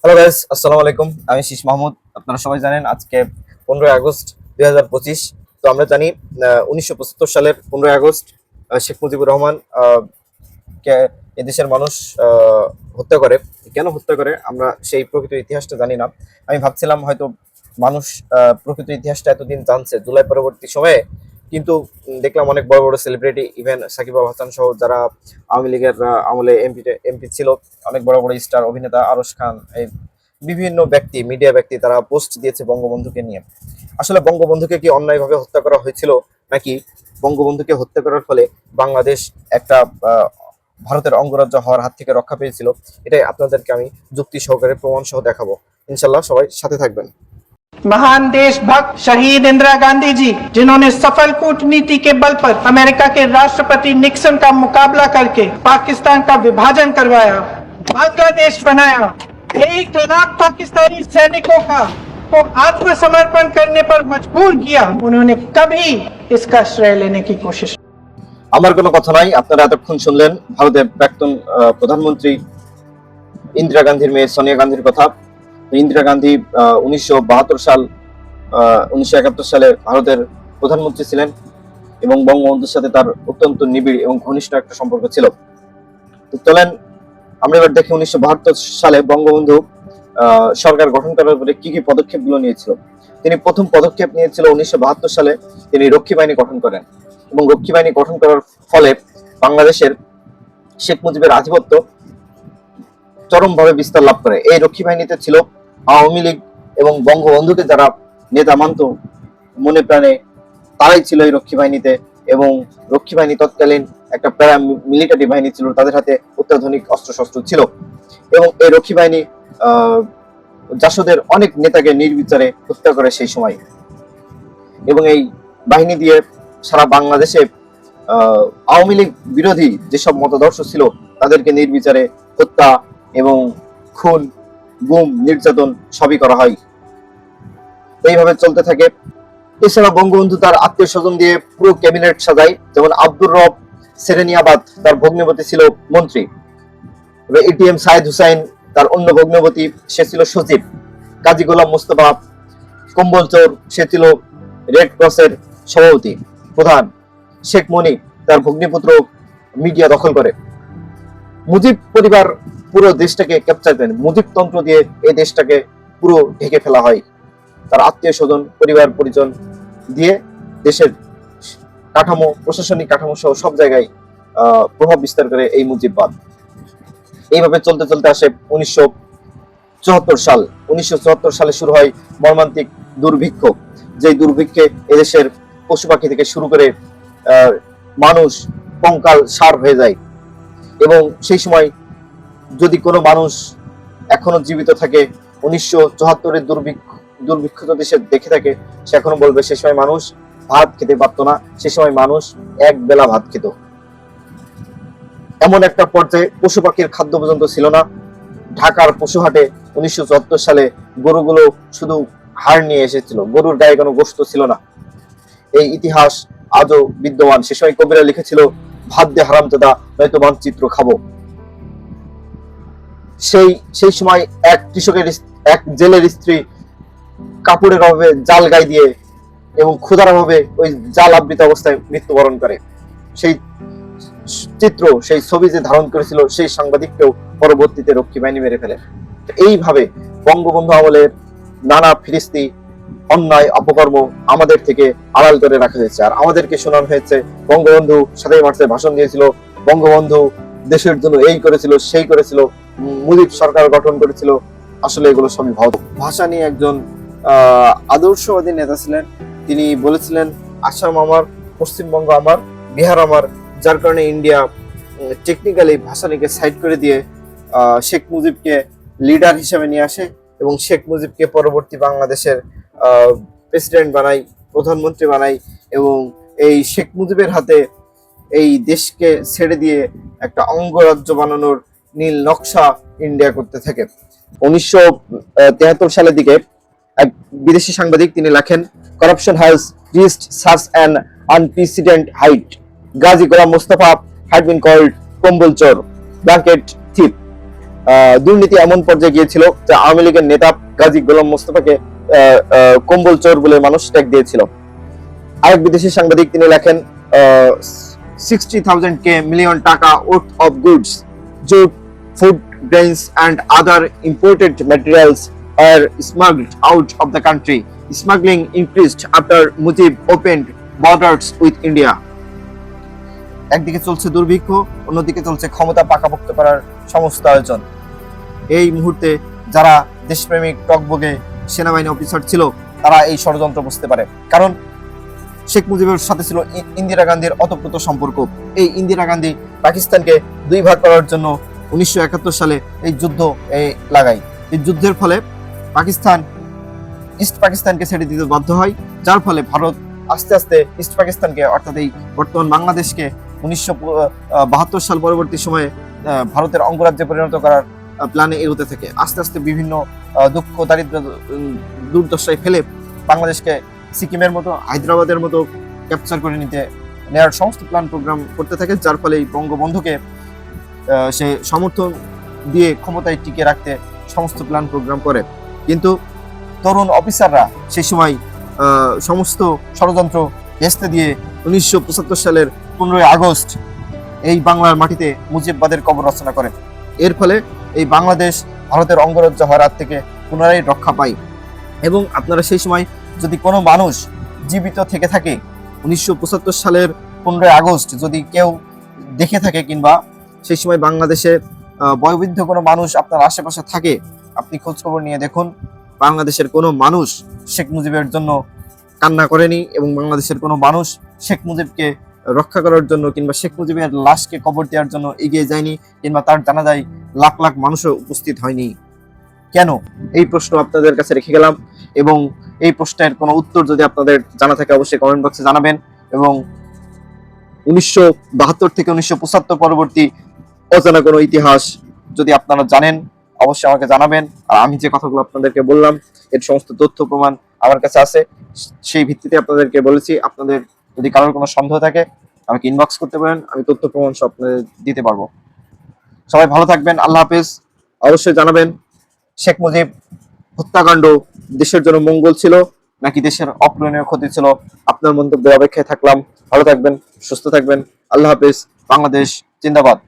Hello guys আসসালামু আলাইকুম আমি শীষ মাহমুদ। আপনারা সবাই জানেন আজকে পনেরোই আগস্ট দুই হাজার পঁচিশ। তো আমরা জানি উনিশশো পঁচাত্তর সালের পনেরোই আগস্ট শেখ মুজিবুর রহমান কে এদেশের মানুষ হত্যা করে। কেন হত্যা করে? আমরা সেই প্রকৃত ইতিহাসটা জানি না। আমি ভাবছিলাম হয়তো মানুষ প্রকৃত ইতিহাসটা এতদিন জানছে। জুলাই পরবর্তী সময়ে কিন্তু দেখলাম অনেক বড় বড় সেলিব্রিটি ইভেন সাকিব আল হাসান সহ যারা আওয়ামী লীগের আমলে এমপি এমপি ছিল, অনেক বড় বড় স্টার অভিনেতা আরশ খান, এই বিভিন্ন ব্যক্তি মিডিয়া ব্যক্তি তারা পোস্ট দিয়েছে বঙ্গবন্ধুকে নিয়ে। আসলে বঙ্গবন্ধুকে কি অন্যায়ভাবে হত্যা করা হয়েছিল, নাকি বঙ্গবন্ধুকে হত্যা করার ফলে বাংলাদেশ একটা ভারতের অঙ্গরাজ্য হওয়ার হাত থেকে রক্ষা পেয়েছিল? এটাই আপনাদেরকে আমি যুক্তি সহকারে প্রমাণ সহ দেখাবো। ইনশাল্লাহ সবাই সাথে থাকবেন। महान देशभक्त शहीद इंदिरा गांधी जी जिन्होंने सफल कूटनीति के बल पर अमेरिका के राष्ट्रपति निक्सन का मुकाबला करके पाकिस्तान का विभाजन करवाया बांग्लादेश बनाया एक लाख पाकिस्तानी सैनिकों का को आत्मसमर्पण करने पर मजबूर किया उन्होंने कभी इसका श्रेय लेने की कोशिश আমার কোনো কথা নাই আপনারা এতক্ষণ শুনলেন ভারতের প্রাক্তন আহ, প্রধানমন্ত্রী ইন্দিরা গান্ধীর মেয়ে সোনিয়া গান্ধীর কথা তো ইন্দিরা গান্ধী উনিশশো বাহাত্তর সাল উনিশশো একাত্তর সালে ভারতের প্রধানমন্ত্রী ছিলেন এবং বঙ্গবন্ধুর সাথে তার অত্যন্ত নিবিড় এবং ঘনিষ্ঠ একটা সম্পর্ক ছিল। তো চলেন, আমরা এবার দেখি উনিশশো বাহাত্তর সালে বঙ্গবন্ধু সরকার গঠন করার পরে কি কি পদক্ষেপগুলো নিয়েছিল। তিনি প্রথম পদক্ষেপ নিয়েছিল উনিশশো বাহাত্তর সালে তিনি রক্ষী বাহিনী গঠন করেন এবং রক্ষী বাহিনী গঠন করার ফলে বাংলাদেশের শেখ মুজিবের আধিপত্য চরমভাবে বিস্তার লাভ করে। এই রক্ষী বাহিনীতে ছিল আওয়ামী লীগ এবং বঙ্গবন্ধুকে যারা নেতা মানত, মনে প্রাণে তারাই ছিল এই রক্ষী বাহিনীতে এবং রক্ষী বাহিনী তৎকালীন একটা প্যারা মিলিটারি বাহিনী ছিল, তাদের হাতে অত্যাধুনিক অস্ত্রশস্ত্র ছিল। এবং এই রক্ষী বাহিনী জাসদের অনেক নেতাকে নির্বিচারে হত্যা করে সেই সময়। এবং এই বাহিনী দিয়ে সারা বাংলাদেশে আওয়ামী লীগ বিরোধী যেসব মতাদর্শ ছিল, তাদেরকে নির্বিচারে হত্যা এবং খুন গুম, নির্যাতন সবই করা হয়। এইভাবে চলতে থাকে। এছাড়া বঙ্গবন্ধু তার আত্মীয় স্বজন দিয়ে পুরো ক্যাবিনেট সাজায়, যেমন আব্দুর রব, সেরেনিয়াবাদ, তার ভগ্নিপতি ছিল মন্ত্রী। এটিএম সাইদ হুসাইন, তার অন্য ভগ্নবতী সে ছিল সচিব। কাজী গোলাম মুস্তফা কম্বলচোর সে ছিল রেড ক্রসের সভাপতি, প্রধান। শেখ মনি, তার ভগ্নিপুত্র মিডিয়া দখল করে। মুজিব পরিবার পুরো দেশটাকে ক্যাপচার করেন। মুজিব তন্ত্র দিয়ে এই দেশটাকে পুরো ঢেকে ফেলা হয়। তার আত্মীয় স্বজন, পরিবার, পরিজন দিয়ে দেশের কাঠামো, প্রশাসনিক কাঠামো সহ সব জায়গায় প্রভাব বিস্তার করে এই মুজিববাদ এইভাবে চলতে চলতে আসে উনিশশো চুয়াত্তর সাল। উনিশশো চুয়াত্তর সালে শুরু হয় মর্মান্তিক দুর্ভিক্ষ যে দুর্ভিক্ষে এদেশের পশু পাখি থেকে শুরু করে মানুষ, কঙ্কাল, সার হয়ে যায়। এবং সেই সময় যদি কোনো মানুষ এখনও জীবিত থাকে, উনিশশো চুয়াত্তরের দুর্ভিক্ষ দুর্ভিক্ষ যদি সে দেখে থাকে, সে এখনও বলবে, সে সময় মানুষ ভাত খেতে পারতো না, সে সময় মানুষ এক বেলা ভাত খেত। এমন একটা পর্যায়ে পশু পাখির খাদ্য পর্যন্ত ছিল না। ঢাকার পশুহাটে উনিশশো চুয়াত্তর সালে গরুগুলো শুধু হাড় নিয়ে এসেছিল, গরুর গায়ে কোনো গোস্ত ছিল না। এই ইতিহাস আজও বিদ্যমান। সে সময় কবিরা লিখেছিল, ভাত দিয়ে হারাম দাদা নয়তো মানচিত্র খাব। সেই সেই সময় এক কৃষকের এক জেলের স্ত্রী কাপড়ের অভাবে জাল গায়ে দিয়ে এবং ক্ষুধার অভাবে ওই জাল আবৃত অবস্থায় মৃত্যুবরণ করে। সেই চিত্র, সেই ছবি যে ধারণ করেছিল, সেই সাংবাদিককেও পরবর্তীতে রক্ষী বাহিনী মেরে ফেলে। এইভাবে বঙ্গবন্ধু আমলের নানা ফিরিস্তি, অন্যায়, অপকর্ম আমাদের থেকে আড়াল করে রাখা হয়েছে। আর আমাদেরকে শোনানো হয়েছে, বঙ্গবন্ধু সাতই মার্চে ভাষণ দিয়েছিল, বঙ্গবন্ধু দেশের জন্য এই করেছিল, সেই করেছিল মুজিব সরকার গঠন করেছিল, আসলে এগুলো সবই ভাব ভাষা নিয়ে একজন আদর্শবাদী নেতা ছিলেন। তিনি বলেছিলেন, আসাম আমার, পশ্চিমবঙ্গ আমার, বিহার আমার, যার কারণে ইন্ডিয়া টেকনিক্যালি ভাসানীকে সাইড করে দিয়ে শেখ মুজিবকে লিডার হিসেবে নিয়ে আসে এবং শেখ মুজিবকে পরবর্তী বাংলাদেশের প্রেসিডেন্ট বানাই প্রধানমন্ত্রী বানাই এবং এই শেখ মুজিবের হাতে এই দেশকে ছেড়ে দিয়ে একটা অঙ্গরাজ্য বানানোর নীল নকশা ইন্ডিয়া করতে থাকে। উনিশশো সালের দিকে এক বিদেশি সাংবাদিক তিনি লেখেন corruption has reached such an unprecedented height Gazi Golam Mustafa had been called কম্বল চোর, ব্ল্যাঙ্কেট থিপ। দুর্নীতি এমন পর্যায়ে গিয়েছিল যে আওয়ামী লীগের নেতা গাজী গোলাম মোস্তফাকে কম্বল চোর বলে মানুষ ট্যাগ দিয়েছিল। আরেক বিদেশি সাংবাদিক তিনি লেখেন sixty thousand K million taka worth of goods jute food grains and other imported materials are smuggled out of the country smuggling increased after Mujib opened borders with India একদিকে চলছে দুর্ভিক্ষ, অন্যদিকে চলছে ক্ষমতা পাকাপোক্ত করার সমস্ত আয়োজন। এই মুহূর্তে যারা দেশপ্রেমিক টকবগে সেনাবাহিনী অফিসার ছিল, তারা এই ষড়যন্ত্র বুঝতে পারে। কারণ শেখ মুজিবের সাথে ছিল ইন্দিরা গান্ধীর অতপ্রত সম্পর্ক। এই ইন্দিরা গান্ধী পাকিস্তানকে দুই ভাগ করার জন্য উনিশশো একাত্তর সালে এই যুদ্ধ এ, লাগায়। এই যুদ্ধের ফলে পাকিস্তান ইস্ট পাকিস্তানকে ছেড়ে দিতে বাধ্য হয়। যার ফলে ভারত আস্তে আস্তে ইস্ট পাকিস্তানকে অর্থাৎ এই বর্তমান বাংলাদেশকে উনিশশো বাহাত্তর সাল পরবর্তী সময়ে ভারতের অঙ্গরাজ্যে পরিণত করার প্ল্যানে এগোতে থাকে। আস্তে আস্তে বিভিন্ন দুঃখ দারিদ্র দুর্দশায় ফেলে বাংলাদেশকে সিকিমের মতো হায়দ্রাবাদের মতো ক্যাপচার করে নিতে নেওয়ার সমস্ত প্ল্যান প্রোগ্রাম করতে থাকে। যার ফলে এই বঙ্গবন্ধুকে সে সমর্থন দিয়ে ক্ষমতায় টিকে রাখতে সমস্ত প্ল্যান প্রোগ্রাম করে। কিন্তু তরুণ অফিসাররা সেই সময় সমস্ত ষড়যন্ত্র ভেস্তে দিয়ে উনিশশো পঁচাত্তর সালের পনেরোই আগস্ট এই বাংলার মাটিতে মুজিববাদের কবর রচনা করে। এর ফলে এই বাংলাদেশ ভারতের অঙ্গরাজ্য হওয়ার হাত থেকে পুনরায় রক্ষা পায়। এবং আপনারা সেই সময় যদি কোনো মানুষ জীবিত থেকে থাকে, উনিশশো পঁচাত্তর সালের পনেরোই আগস্ট যদি কেউ দেখে থাকে কিংবা সেই সময় বাংলাদেশে বয়োবৃদ্ধ কোনো মানুষ আপনার আশেপাশে থাকে, আপনি খোঁজখবর নিয়ে দেখুন। বাংলাদেশের কোনো মানুষ শেখ মুজিবের জন্য কান্না করেনি এবং বাংলাদেশের কোনো মানুষ শেখ মুজিবকে রক্ষা করার জন্য কিংবা শেখ মুজিবের লাশকে কবর দেওয়ার জন্য এগিয়ে যায়নি কিংবা তার জানাজায় লাখ লাখ মানুষও উপস্থিত হয়নি। কেন? এই প্রশ্ন আপনাদের কাছে রেখে গেলাম এবং এই প্রশ্নের কোনো উত্তর যদি আপনাদের জানা থাকে অবশ্যই কমেন্ট বক্সে জানাবেন এবং উনিশশো বাহাত্তর থেকে উনিশশো পঁচাত্তর পরবর্তী অজানা কোনো ইতিহাস যদি আপনারা জানেন, অবশ্যই আমাকে জানাবেন। আর আমি যে কথাগুলো আপনাদেরকে বললাম, এর সমস্ত তথ্য, প্রমাণ আমার কাছে আছে। সেই ভিত্তিতে আপনাদেরকে বলেছি, আপনাদের যদি কারোর কোনো সন্দেহ থাকে, আমাকে ইনবক্স করতে পারেন, আমি তথ্য, প্রমাণ সব আপনাদের দিতে পারব। সবাই ভালো থাকবেন, আল্লাহ হাফেজ। অবশ্যই জানাবেন, শেখ মুজিব হত্যাকাণ্ড দেশের জন্য মঙ্গল ছিল, নাকি দেশের অপ্রণীয় ক্ষতি ছিল? আপনার মন্তব্যের অপেক্ষায় থাকলাম। ভালো থাকবেন, সুস্থ থাকবেন। আল্লাহ হাফেজ, বাংলাদেশ জিন্দাবাদ।